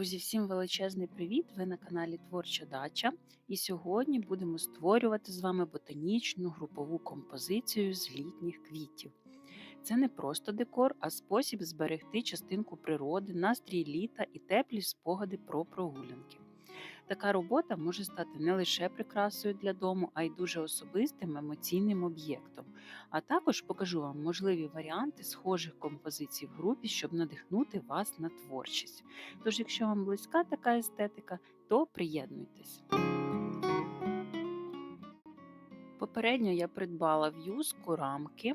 Друзі, всім величезний привіт! Ви на каналі Творча Дача. І сьогодні будемо створювати з вами ботанічну групову композицію з літніх квітів. Це не просто декор, а спосіб зберегти частинку природи, настрій літа і теплі спогади про прогулянки. Така робота може стати не лише прикрасою для дому, а й дуже особистим емоційним об'єктом. А також покажу вам можливі варіанти схожих композицій в групі, щоб надихнути вас на творчість. Тож, якщо вам близька така естетика, то приєднуйтесь. Попередньо я придбала в'юзку рамки.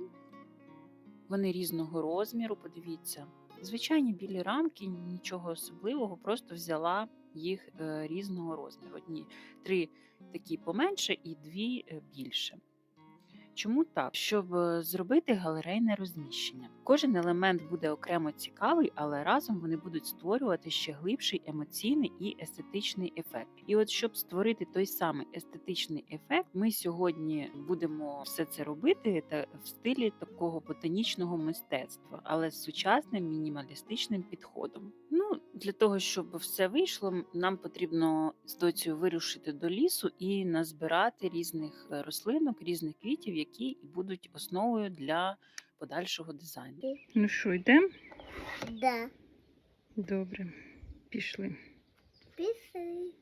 Вони різного розміру, подивіться. Звичайні білі рамки, нічого особливого, просто взяла їх е, різного розміру. Одні три такі поменше і дві е, більше. Чому так? Щоб е, зробити галерейне розміщення. Кожен елемент буде окремо цікавий, але разом вони будуть створювати ще глибший емоційний і естетичний ефект. І от щоб створити той самий естетичний ефект, ми сьогодні будемо все це робити та в стилі такого ботанічного мистецтва, але з сучасним мінімалістичним підходом. Для того, щоб все вийшло, нам потрібно з доцею вирушити до лісу і назбирати різних е, рослинок, різних квітів, які і будуть основою для подальшого дизайну. Ну що, йдемо? Да. Добре, пішли. Пішли.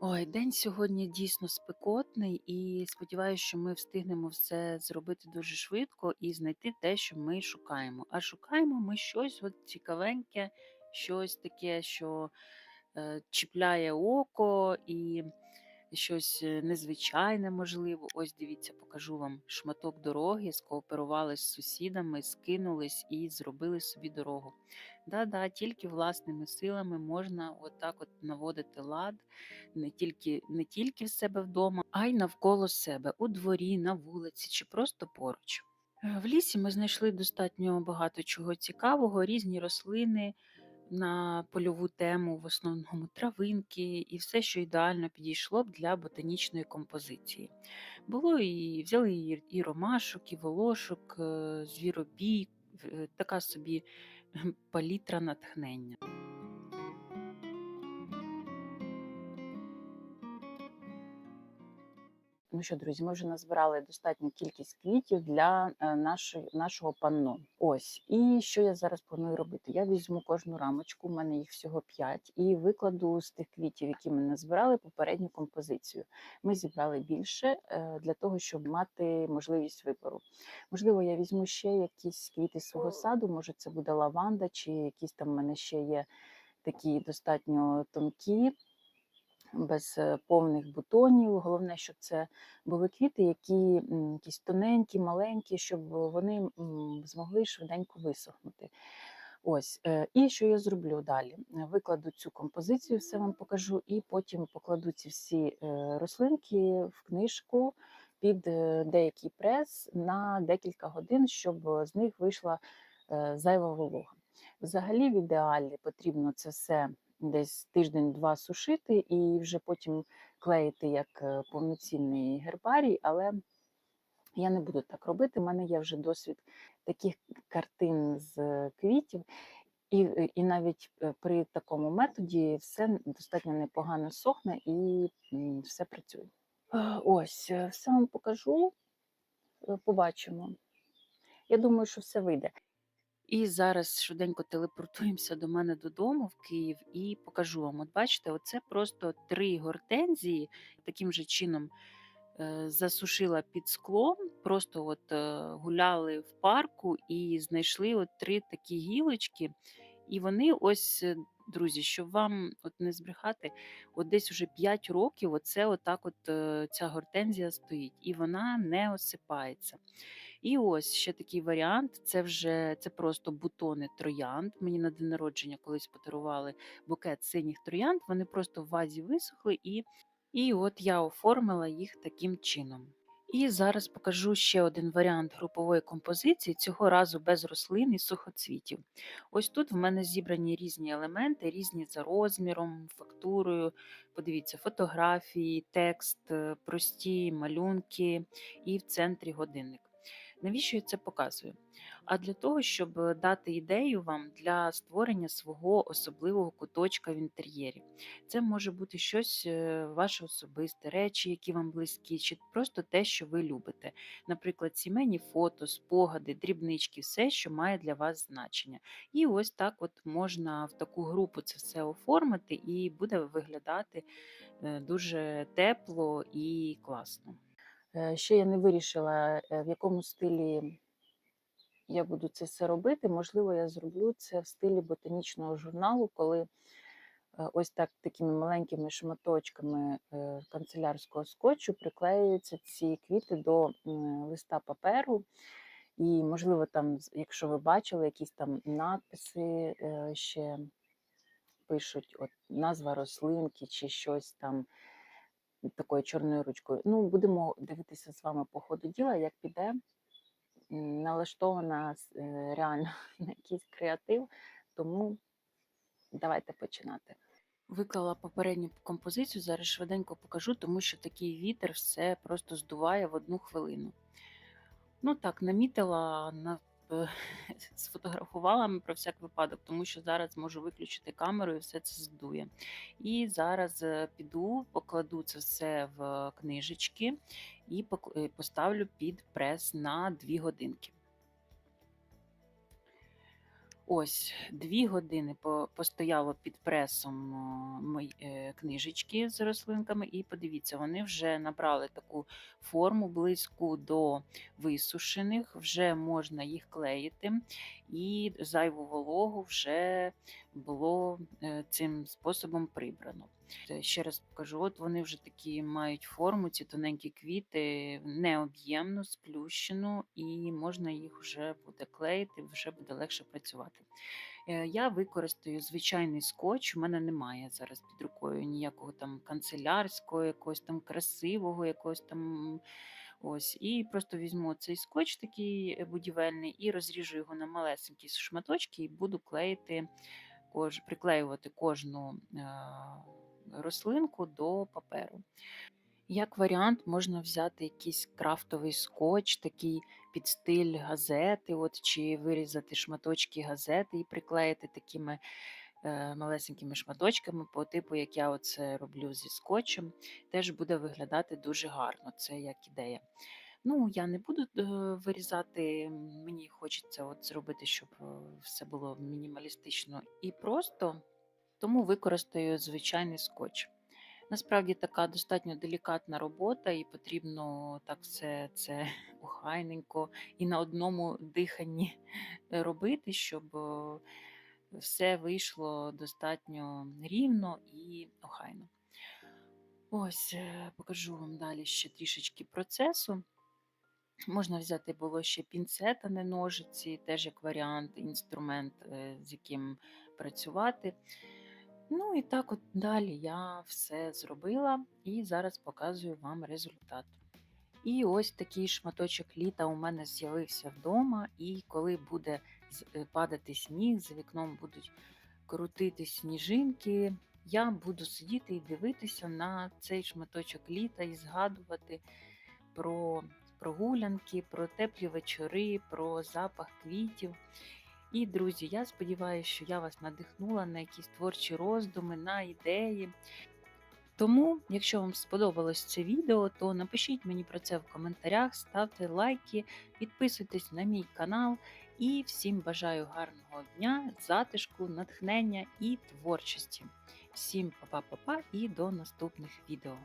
Ой, день сьогодні дійсно спекотний, і сподіваюся, що ми встигнемо все зробити дуже швидко і знайти те, що ми шукаємо. А шукаємо ми щось от цікавеньке, щось таке, що е, чіпляє око і щось е, незвичайне, можливо. Ось дивіться, покажу вам шматок дороги, скооперували з сусідами, скинулись і зробили собі дорогу. Да-да, тільки власними силами можна отак от наводити лад не тільки, не тільки в себе вдома, а й навколо себе, у дворі, на вулиці чи просто поруч. Е, В лісі ми знайшли достатньо багато чого цікавого, різні рослини на польову тему, в основному травинки, і все, що ідеально підійшло б для ботанічної композиції. Було і взяли і, ромашок, і волошок, е, звіробій, е, така собі палітра натхнення. Ну що, друзі, ми вже назбирали достатню кількість квітів для е, нашої, нашого панно. Ось. І що я зараз планую робити? Я візьму кожну рамочку, у мене їх всього 5, і викладу з тих квітів, які ми назбирали, попередню композицію. Ми зібрали більше е, для того, щоб мати можливість вибору. Можливо, я візьму ще якісь квіти з свого саду, може, це буде лаванда, чи якісь там в мене ще є такі достатньо тонкі без е, повних бутонів. Головне, щоб це були квіти, які якісь тоненькі, маленькі, щоб вони змогли швиденько висохнути. Ось, е, і що я зроблю далі? Викладу цю композицію, все вам покажу, і потім покладу ці всі е, рослинки в книжку під деякий прес на декілька годин, щоб з них вийшла зайва волога. Взагалі, в ідеалі потрібно це все десь тиждень-два сушити і вже потім клеїти як е, повноцінний гербарій, але я не буду так робити. У мене є вже досвід таких картин з е, квітів, і, е, і навіть при такому методі все достатньо непогано сохне і все працює. Ось, все вам покажу, побачимо. Я думаю, що все вийде. І зараз швиденько телепортуємося до мене додому в Київ і покажу вам. От бачите, оце просто три гортензії. Таким же чином е, засушила під склом. Просто от е, гуляли в парку і знайшли от три такі гілочки. І вони ось, е, друзі, щоб вам от не збрехати, от десь уже 5 років оце отак от ця гортензія стоїть, і вона не осипається. І ось ще такий варіант: це вже це просто бутони троянд. Мені на день народження колись подарували букет синіх троянд. Вони просто в вазі висохли, і, і от я оформила їх таким чином. І зараз покажу ще один варіант групової композиції, цього разу без рослин і сухоцвітів. Ось тут в мене зібрані різні елементи, різні за розміром, фактурою. Подивіться, фотографії, текст, е, прості малюнки і в центрі годинник. Навіщо я це показую? А для того, щоб е, дати ідею вам для створення свого особливого куточка в інтер'єрі. Це може бути щось е, ваше особисте, речі, які вам близькі, чи просто те, що ви любите. Наприклад, сімейні фото, спогади, дрібнички, все, що має для вас значення. І ось так от можна в таку групу це все оформити, і буде виглядати е, дуже тепло і класно. Е, Ще я не вирішила, е, в якому стилі я буду це все робити. Можливо, я зроблю це в стилі ботанічного журналу, коли е, ось так такими маленькими шматочками канцелярського скотчу приклеюються ці квіти до листа паперу. І, можливо, там, якщо ви бачили, якісь там надписи ще пишуть, от назва рослинки чи щось там такою чорною ручкою. Ну, будемо дивитися з вами по ходу діла, як піде. Налаштована е, реально на якийсь креатив, тому давайте починати. Виклала попередню композицію, зараз швиденько покажу, тому що такий вітер все просто здуває в одну хвилину. Ну так, намітила, на, е, сфотографувала про всяк випадок, тому що зараз можу виключити камеру і все це здує. І зараз е, піду, покладу це все в книжечки і е, поставлю під прес на 2 годинки. Ось дві години по- постояло під пресом мої е, книжечки з рослинками, і подивіться, вони вже набрали таку форму близьку до висушених, вже можна їх клеїти, і зайву вологу вже було е, цим способом прибрано. Е, Ще раз покажу, от вони вже такі мають форму, ці тоненькі квіти, необ'ємну, сплющену, і можна їх вже буде клеїти, вже буде легше працювати. Е, Я використаю звичайний скотч. У мене немає зараз під рукою ніякого там канцелярського, якогось там красивого, якогось там. Ось, і просто візьму цей скотч такий е, будівельний і розріжу його на малесенькі шматочки, і буду клеїти, приклеювати кожну рослинку до паперу. Як варіант, можна взяти якийсь крафтовий скотч, такий під стиль газети, от, чи вирізати шматочки газети і приклеїти такими е, малесенькими шматочками, по типу, як я це роблю зі скотчем, теж буде виглядати дуже гарно. Це як ідея. Ну, я не буду е, вирізати, мені хочеться от зробити, щоб е, все було мінімалістично і просто, тому використаю звичайний скотч. Насправді така достатньо делікатна робота, і потрібно так все це охайненько і на одному диханні робити, щоб все вийшло достатньо рівно і охайно. Ось, е, покажу вам далі ще трішечки процесу. Можна взяти було ще пінцет, а не ножиці, теж як варіант, інструмент, е, з яким працювати. Ну і так от далі я все зробила і зараз показую вам результат. І ось такий шматочок літа у мене з'явився вдома, і коли буде е, падати сніг, за вікном будуть крутити сніжинки, я буду сидіти і дивитися на цей шматочок літа і згадувати про прогулянки, про теплі вечори, про запах квітів. І, друзі, я сподіваюся, що я вас надихнула на якісь творчі роздуми, на ідеї. Тому, якщо вам сподобалось це відео, то напишіть мені про це в коментарях, ставте лайки, підписуйтесь на мій канал і всім бажаю гарного дня, затишку, натхнення і творчості. Всім па-па-па-па і до наступних відео.